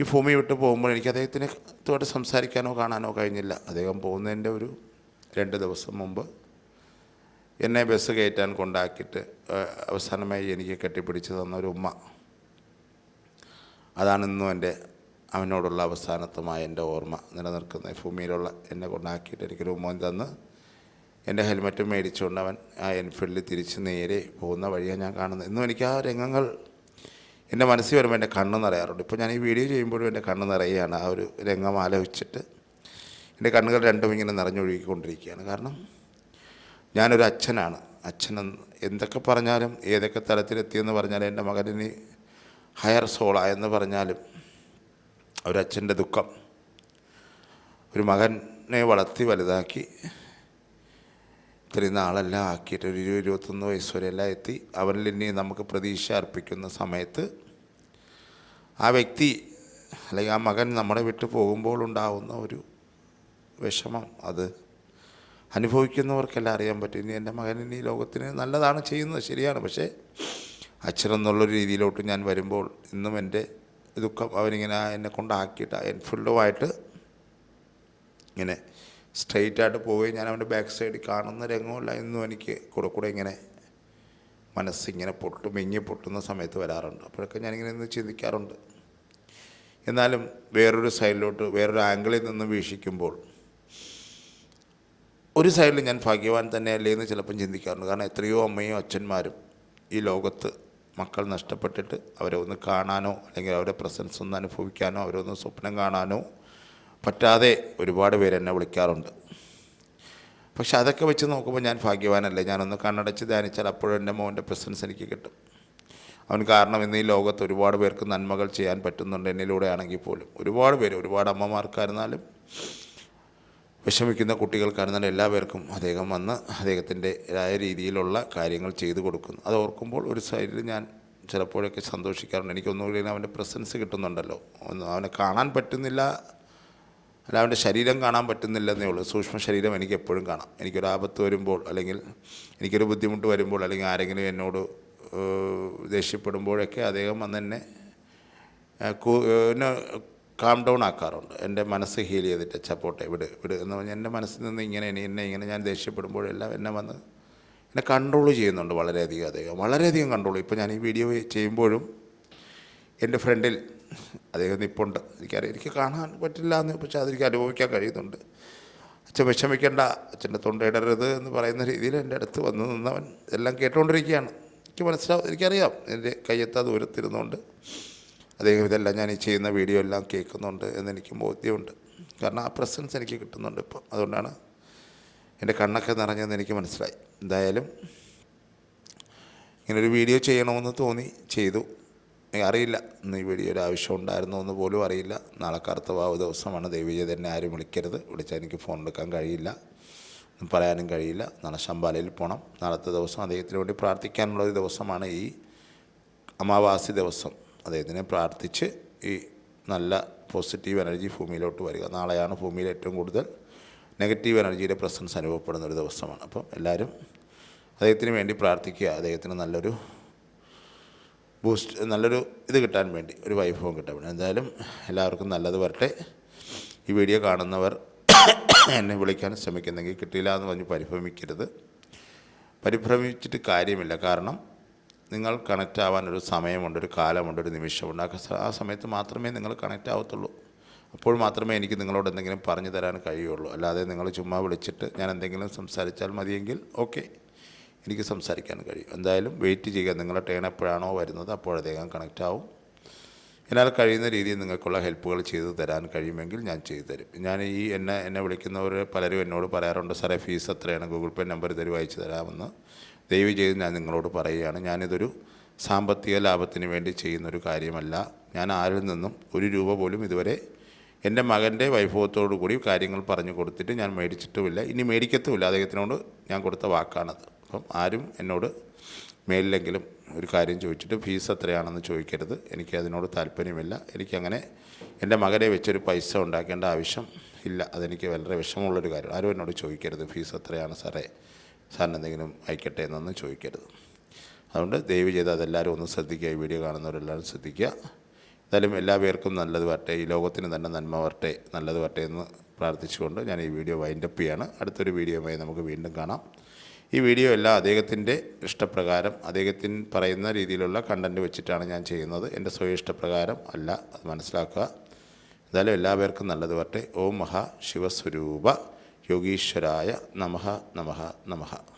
ഈ ഭൂമി വിട്ടു പോകുമ്പോൾ എനിക്ക് അദ്ദേഹത്തിനെ തോട്ട് സംസാരിക്കാനോ കാണാനോ കഴിഞ്ഞില്ല. അദ്ദേഹം പോകുന്നതിന്റെ ഒരു രണ്ട് ദിവസം മുമ്പ് എന്നെ ബസ് കയറ്റാൻ കൊണ്ടാക്കിയിട്ട് അവസാനമായി എനിക്ക് കെട്ടിപ്പിടിച്ച് തന്ന ഒരു ഉമ്മ. അതാണ് ഇന്നും എന്റെ അവനോടുള്ള അവസാനത്തുമായ എന്റെ ഓർമ്മ നിലനിൽക്കുന്ന ഭൂമിയിലുള്ള എന്നെ കൊണ്ടാക്കിയിട്ട് എനിക്ക് രൂപം തന്ന് എന്റെ ഹെൽമറ്റ് മേടിച്ചുകൊണ്ട് അവൻ ആ എൻഫീൽഡിൽ തിരിച്ച് നേരെ പോകുന്ന വഴിയാണ് ഞാൻ കാണുന്നത്. ഇന്നും എനിക്ക് ആ രംഗങ്ങൾ എന്റെ മനസ്സിൽ വരുമ്പോൾ എന്റെ കണ്ണ് നിറയാറുണ്ട്. ഇപ്പോൾ ഞാൻ ഈ വീഡിയോ ചെയ്യുമ്പോഴും എന്റെ കണ്ണ് നിറയുകയാണ്. ആ ഒരു രംഗം ആലോചിച്ചിട്ട് എന്റെ കണ്ണുകൾ രണ്ടും ഇങ്ങനെ നിറഞ്ഞൊഴുകിക്കൊണ്ടിരിക്കുകയാണ്. കാരണം ഞാനൊരു അച്ഛനാണ്. അച്ഛനെന്ന് എന്തൊക്കെ പറഞ്ഞാലും ഏതൊക്കെ തലത്തിലെത്തിയെന്ന് പറഞ്ഞാലും എന്റെ മകനിന് ഹയർ സോളായെന്ന് പറഞ്ഞാലും ഒരച്ഛന്റെ ദുഃഖം. ഒരു മകനെ വളർത്തി വലുതാക്കി. ഇത്രയും നാളെല്ലാം ആക്കിയിട്ട് ഒരു ഇരുപത് ഇരുപത്തൊന്ന് വയസ്സ് വരെ എത്തി. അവനിൽ ഇനി നമുക്ക് പ്രതീക്ഷ അർപ്പിക്കുന്ന സമയത്ത് ആ വ്യക്തി അല്ലെങ്കിൽ ആ മകൻ നമ്മളെ വിട്ടു പോകുമ്പോൾ ഉണ്ടാവുന്ന ഒരു വിഷമം അത് അനുഭവിക്കുന്നവർക്കെല്ലാം അറിയാൻ പറ്റും. ഇനി എന്റെ മകൻ ഇനി ലോകത്തിന് നല്ലതാണ് ചെയ്യുന്നത് ശരിയാണ്. പക്ഷേ അച്ഛനെന്നുള്ളൊരു രീതിയിലോട്ട് ഞാൻ വരുമ്പോൾ ഇന്നും എന്റെ ദുഃഖം അവനിങ്ങനെ എന്നെ കൊണ്ടാക്കിയിട്ട് എൻഫീൽഡുമായിട്ട് ഇങ്ങനെ സ്ട്രെയിറ്റ് ആയിട്ട് പോവുകയും ഞാൻ അവന്റെ ബാക്ക് സൈഡിൽ കാണുന്ന രംഗമല്ല എന്നും എനിക്ക് കൂടെ കൂടെ ഇങ്ങനെ മനസ്സിങ്ങനെ പൊട്ടും മെങ്ങി പൊട്ടുന്ന സമയത്ത് വരാറുണ്ട്. അപ്പോഴൊക്കെ ഞാനിങ്ങനെ ഇന്ന് ചിന്തിക്കാറുണ്ട്. എന്നാലും വേറൊരു സൈഡിലോട്ട് വേറൊരു ആംഗിളിൽ നിന്ന് വീക്ഷിക്കുമ്പോൾ ഒരു സൈഡിൽ ഞാൻ ഭാഗ്യവാൻ തന്നെയല്ലേ എന്ന് ചിലപ്പം ചിന്തിക്കാറുണ്ട്. കാരണം എത്രയോ അമ്മയും അച്ഛന്മാരും ഈ ലോകത്ത് മക്കൾ നഷ്ടപ്പെട്ടിട്ട് അവരെ ഒന്ന് കാണാനോ അല്ലെങ്കിൽ അവരുടെ പ്രസൻസ് ഒന്ന് അനുഭവിക്കാനോ അവരെ ഒന്ന് സ്വപ്നം കാണാനോ പറ്റാതെ ഒരുപാട് പേര് എന്നെ വിളിക്കാറുണ്ട്. പക്ഷെ അതൊക്കെ വെച്ച് നോക്കുമ്പോൾ ഞാൻ ഭാഗ്യവാനല്ലേ? ഞാനൊന്ന് കണ്ണടച്ച് ധ്യാനിച്ചാൽ അപ്പോഴും എന്റെ മോന്റെ പ്രസൻസ് എനിക്ക് കിട്ടും. അവൻ കാരണം ഇന്ന് ഈ ലോകത്ത് ഒരുപാട് പേർക്ക് നന്മകൾ ചെയ്യാൻ പറ്റുന്നുണ്ട് എന്നിലൂടെ ആണെങ്കിൽ പോലും. ഒരുപാട് പേര് ഒരുപാട് അമ്മമാർക്കായിരുന്നാലും വിഷമിക്കുന്ന കുട്ടികൾക്കാണ് തന്നെ എല്ലാവർക്കും അദ്ദേഹം വന്ന് അദ്ദേഹത്തിന്റെതായ രീതിയിലുള്ള കാര്യങ്ങൾ ചെയ്തു കൊടുക്കുന്നു. അത് ഓർക്കുമ്പോൾ ഒരു സൈഡിൽ ഞാൻ ചിലപ്പോഴൊക്കെ സന്തോഷിക്കാറുണ്ട്. എനിക്കൊന്നുകൂടി അവന്റെ പ്രസൻസ് കിട്ടുന്നുണ്ടല്ലോ. ഒന്ന് അവനെ കാണാൻ പറ്റുന്നില്ല. അല്ല അവന്റെ ശരീരം കാണാൻ പറ്റുന്നില്ലെന്നേ ഉള്ളൂ. സൂക്ഷ്മ ശരീരം എനിക്ക് എപ്പോഴും കാണാം. എനിക്കൊരു ആപത്ത് വരുമ്പോൾ അല്ലെങ്കിൽ എനിക്കൊരു ബുദ്ധിമുട്ട് വരുമ്പോൾ അല്ലെങ്കിൽ ആരെങ്കിലും എന്നോട് ദേഷ്യപ്പെടുമ്പോഴൊക്കെ അദ്ദേഹം വന്ന് എന്നെ കു- ഡൗൺ ആക്കാറുണ്ട്. എന്റെ മനസ്സ് ഹീൽ ചെയ്തിട്ട് ചപ്പോട്ടെ വിട് വിട് എന്ന് പറഞ്ഞാൽ എന്റെ മനസ്സിൽ നിന്ന് ഇങ്ങനെ എന്നെ ഇങ്ങനെ ഞാൻ ദേഷ്യപ്പെടുമ്പോഴെല്ലാം എന്നെ വന്ന് എന്നെ കൺട്രോൾ ചെയ്യുന്നുണ്ട് വളരെയധികം അദ്ദേഹം. വളരെയധികം കൺട്രോൾ ഇപ്പോൾ ഞാൻ ഈ വീഡിയോ ചെയ്യുമ്പോഴും എന്റെ ഫ്രണ്ടിൽ അദ്ദേഹം നിപ്പുണ്ട്. എനിക്കറിയാം എനിക്ക് കാണാൻ പറ്റില്ല എന്ന് പക്ഷേ അതെനിക്ക് അനുഭവിക്കാൻ കഴിയുന്നുണ്ട്. അച്ഛൻ വിഷമിക്കേണ്ട അച്ഛന്റെ തൊണ്ടയിടരുത് എന്ന് പറയുന്ന രീതിയിൽ എന്റെ അടുത്ത് വന്ന് നിന്നവൻ എല്ലാം കേട്ടുകൊണ്ടിരിക്കുകയാണ് എനിക്ക് മനസ്സിലാവും എനിക്കറിയാം. എന്റെ കയ്യെത്താ ദൂരത്തിരുന്നുകൊണ്ട് അദ്ദേഹം ഇതെല്ലാം ഞാൻ ഈ ചെയ്യുന്ന വീഡിയോ എല്ലാം കേൾക്കുന്നുണ്ട് എന്നെനിക്ക് ബോധ്യമുണ്ട്. കാരണം ആ പ്രസൻസ് എനിക്ക് കിട്ടുന്നുണ്ട് ഇപ്പം. അതുകൊണ്ടാണ് എന്റെ കണ്ണൊക്കെ നിറഞ്ഞതെന്ന് എനിക്ക് മനസ്സിലായി. എന്തായാലും ഇങ്ങനൊരു വീഡിയോ ചെയ്യണമെന്ന് തോന്നി. ചെയ്തു. അറിയില്ല. ഇന്ന് ഈ വീഡിയോയുടെ ആവശ്യം ഉണ്ടായിരുന്നോ എന്ന് പോലും അറിയില്ല. നാളെ കറുത്തവാവ് ദിവസമാണ്. ദേവിജയ തന്നെ ആരും വിളിക്കരുത്. വിളിച്ചാൽ എനിക്ക് ഫോൺ എടുക്കാൻ കഴിയില്ല. പറയാനും കഴിയില്ല. നാളെ ശമ്പാലയിൽ പോകണം നാളത്തെ ദിവസം അദ്ദേഹത്തിന് വേണ്ടി പ്രാർത്ഥിക്കാനുള്ള ഒരു ദിവസമാണ് ഈ അമാവാസി ദിവസം. അദ്ദേഹത്തിനെ പ്രാർത്ഥിച്ച് ഈ നല്ല പോസിറ്റീവ് എനർജി ഭൂമിയിലോട്ട് വരിക. നാളെയാണ് ഭൂമിയിൽ ഏറ്റവും കൂടുതൽ നെഗറ്റീവ് എനർജിയുടെ പ്രസൻസ് അനുഭവപ്പെടുന്ന ഒരു ദിവസമാണ്. അപ്പം എല്ലാവരും അദ്ദേഹത്തിന് വേണ്ടി പ്രാർത്ഥിക്കുക. അദ്ദേഹത്തിന് നല്ലൊരു ബൂസ്റ്റ് നല്ലൊരു ഇത് കിട്ടാൻ വേണ്ടി ഒരു വൈഭവം കിട്ടാൻ വേണ്ടി. എന്തായാലും എല്ലാവർക്കും നല്ലത് വരട്ടെ. ഈ വീഡിയോ കാണുന്നവർ എന്നെ വിളിക്കാൻ ശ്രമിക്കുന്നെങ്കിൽ കിട്ടിയില്ല എന്ന് പറഞ്ഞ് പരിഭ്രമിക്കരുത്. പരിഭ്രമിച്ചിട്ട് കാര്യമില്ല. കാരണം നിങ്ങൾ കണക്റ്റ് ആവാൻ ഒരു സമയമുണ്ട് ഒരു കാലമുണ്ട് ഒരു നിമിഷമുണ്ട്. ആ സമയത്ത് മാത്രമേ നിങ്ങൾ കണക്റ്റ് ആവത്തുള്ളൂ. അപ്പോൾ മാത്രമേ എനിക്ക് നിങ്ങളോട് എന്തെങ്കിലും പറഞ്ഞു തരാൻ കഴിയുള്ളൂ. അല്ലാതെ നിങ്ങൾ ചുമ്മാ വിളിച്ചിട്ട് ഞാൻ എന്തെങ്കിലും സംസാരിച്ചാൽ മതിയെങ്കിൽ ഓക്കെ എനിക്ക് സംസാരിക്കാൻ കഴിയും. എന്തായാലും വെയിറ്റ് ചെയ്യുക. നിങ്ങളുടെ ടേൺ എപ്പോഴാണോ വരുന്നത് അപ്പോഴത്തേക്കും കണക്റ്റ് ആവും. എന്നാൽ കഴിയുന്ന രീതിയിൽ നിങ്ങൾക്കുള്ള ഹെൽപ്പുകൾ ചെയ്തു തരാൻ കഴിയുമെങ്കിൽ ഞാൻ ചെയ്തു തരും. ഞാൻ ഈ എന്നെ എന്നെ വിളിക്കുന്നവർ പലരും എന്നോട് പറയാറുണ്ട് സാറേ ഫീസ് എത്രയാണ്? ഗൂഗിൾ പേ നമ്പർ തരും അയച്ചു തരാമെന്ന്. ദയവ് ചെയ്ത് ഞാൻ നിങ്ങളോട് പറയുകയാണ് ഞാനിതൊരു സാമ്പത്തിക ലാഭത്തിന് വേണ്ടി ചെയ്യുന്നൊരു കാര്യമല്ല. ഞാൻ ആരിൽ നിന്നും ഒരു രൂപ പോലും ഇതുവരെ എന്റെ മകന്റെ വൈഭവത്തോടു കൂടി കാര്യങ്ങൾ പറഞ്ഞു കൊടുത്തിട്ട് ഞാൻ മേടിച്ചിട്ടുമില്ല. ഇനി മേടിക്കത്തുമില്ല. അദ്ദേഹത്തിനോട് ഞാൻ കൊടുത്ത വാക്കാണത്. അപ്പം ആരും എന്നോട് മേലിലെങ്കിലും ഒരു കാര്യം ചോദിച്ചിട്ട് ഫീസ് എത്രയാണെന്ന് ചോദിക്കരുത്. എനിക്ക് അതിനോട് താല്പര്യമില്ല. എനിക്കങ്ങനെ എന്റെ മകനെ വെച്ചൊരു പൈസ ഉണ്ടാക്കേണ്ട ആവശ്യം ഇല്ല. അതെനിക്ക് വളരെ വിഷമമുള്ളൊരു കാര്യം. ആരും എന്നോട് ചോദിക്കരുത് ഫീസ് എത്രയാണ് സാറേ. സാറിന് എന്തെങ്കിലും അയക്കട്ടെ എന്നൊന്നും ചോദിക്കരുത്. അതുകൊണ്ട് ദയവ് ചെയ്ത് അതെല്ലാവരും ഒന്ന് ശ്രദ്ധിക്കുക. ഈ വീഡിയോ കാണുന്നവരെല്ലാവരും ശ്രദ്ധിക്കുക. എന്തായാലും എല്ലാ പേർക്കും നല്ലത് വരട്ടെ. ഈ ലോകത്തിന് തന്നെ നന്മ വരട്ടെ നല്ലത് വരട്ടെ എന്ന് പ്രാർത്ഥിച്ചുകൊണ്ട് ഞാൻ ഈ വീഡിയോ വൈൻഡപ്പ് ചെയ്യാണ്. അടുത്തൊരു വീഡിയോയുമായി നമുക്ക് വീണ്ടും കാണാം. ഈ വീഡിയോ എല്ലാം അദ്ദേഹത്തിന്റെ ഇഷ്ടപ്രകാരം അദ്ദേഹത്തിന് പറയുന്ന രീതിയിലുള്ള കണ്ടന്റ് വെച്ചിട്ടാണ് ഞാൻ ചെയ്യുന്നത്. എന്റെ സ്വയം ഇഷ്ടപ്രകാരം അല്ല അത് മനസ്സിലാക്കുക. എന്തായാലും എല്ലാവർക്കും നല്ലത് വരട്ടെ. ഓം മഹാ ശിവസ്വരൂപ. യോഗീശ്വരായ നമഃ നമഃ നമഃ.